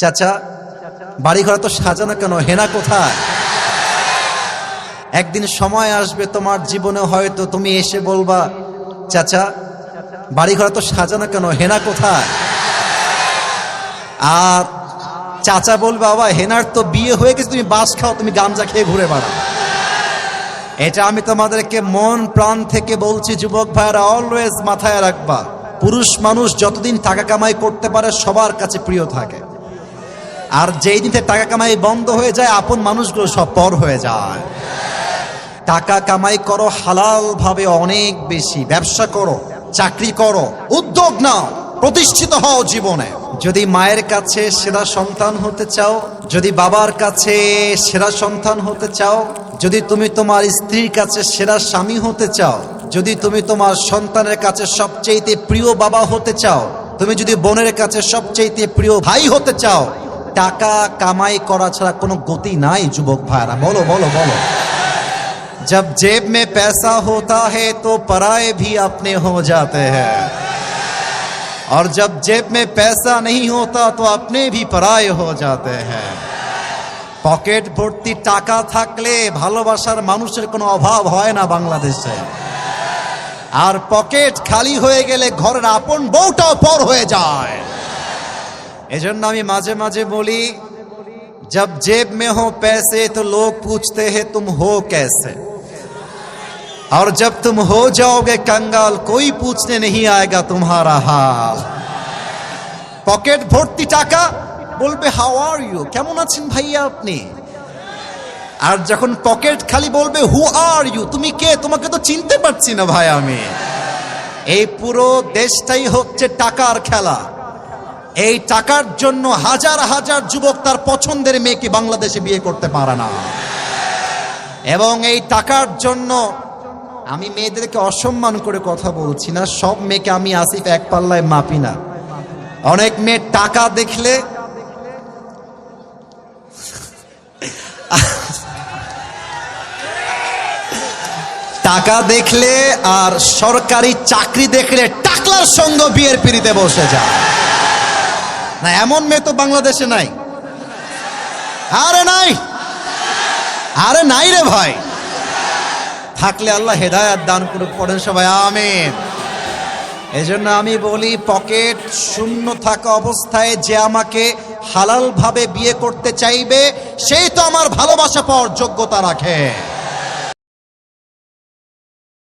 চাচা বাড়ি ঘর তো সাজানো কেন? হেনা কোথায়? একদিন সময় আসবে তোমার জীবনে, হয়তো তুমি এসে বলবা, চাচা বাড়ি ঘর তো সাজানো কেন? হেনা কোথায়? আর চাচা বলবে, বাবা, হেনার তো বিয়ে হয়ে গেছে, তুমি বাস খাও, তুমি গামজা খেয়ে ঘুরে বেড়াও। এটা আমি তোমাদেরকে মন প্রাণ থেকে বলছি, যুবক ভাইরা অলওয়েজ মাথায় রাখবা। পুরুষ মানুষ যতদিন টাকা কামাই করতে পারে, সবার কাছে প্রিয় থাকে। আর যেই দিন টাকা কামাই বন্ধ হয়ে যায়, আপন মানুষগুলো সব পর হয়ে যায়। টাকা কামাই করো হালাল ভাবে অনেক বেশি। ব্যবসা করো, চাকরি করো, উদ্যোগ নাও, প্রতিষ্ঠিত হও জীবনে। যদি মায়ের কাছে সেরা সন্তান হতে চাও, যদি বাবার কাছে সেরা সন্তান হতে চাও, যদি তুমি তোমার স্ত্রীর কাছে সেরা স্বামী হতে চাও, যদি তুমি তোমার সন্তানের কাছে সবচেয়ে প্রিয় বাবা হতে চাও, তুমি যদি বোনের কাছে সবচেয়ে প্রিয় ভাই হতে চাও টাকা কামাই করা ছাড়া কোনো গতি নাই যুবক ভাইরা বলো বলো বলো जब जेब में पैसा होता है तो पराए भी अपने हो जाते हैं और जब जेब में पैसा नहीं होता तो अपने भी पराए हो जाते हैं পকেট ভর্তি টাকা থাকলে ভালোবাসার মানুষের কোনো অভাব হয় না বাংলাদেশে আর পকেট খালি হয়ে গেলে ঘরের আপন বউটাও পর হয়ে যায় এজন্য আমি মাঝে মাঝে বলি जब जेब में हो पैसे तो लोग पूछते हैं तुम हो कैसे और जब तुम हो जाओगे कंगाल कोई पूछने नहीं आएगा तुम्हारा हाल পকেট ভর্তি টাকা বলবে হাউ আর ইউ কেমন আছেন ভাইয়া আপনি আর যখন পকেট খালি বলবে হু আর ইউ তুমি কে তোমাকে তো চিনতে পারছি না ভাই আমি এই পুরো দেশটাই হচ্ছে টাকার খেলা এই টাকার জন্য হাজার হাজার যুবক তার পছন্দের মেয়েকে বাংলাদেশে বিয়ে করতে পারে না। এবং এই টাকার জন্য আমি মেয়েদেরকে অসম্মান করে কথা বলছি না, সব মেয়েকে আমি আসিফ এক পাল্লায় মাপি না। অনেক মেয়ে টাকা দেখলে টাকা দেখলে আর সরকারি চাকরি দেখলে টাকলার সঙ্গে বিয়ের পিড়িতে বসে যায়। না, এমন মেয়ে তো বাংলাদেশে নাই। আরে নাই। আরে নাই রে ভাই। থাকলে আল্লাহ হেদায়াত দান করুক, পড়েন সবাই, আমিন। এজন্য আমি বলি, পকেট শূন্য থাকা অবস্থায় যে আমাকে হালাল ভাবে বিয়ে করতে চাইবে, সেই তো আমার ভালোবাসা পাওয়ার যোগ্যতা রাখে।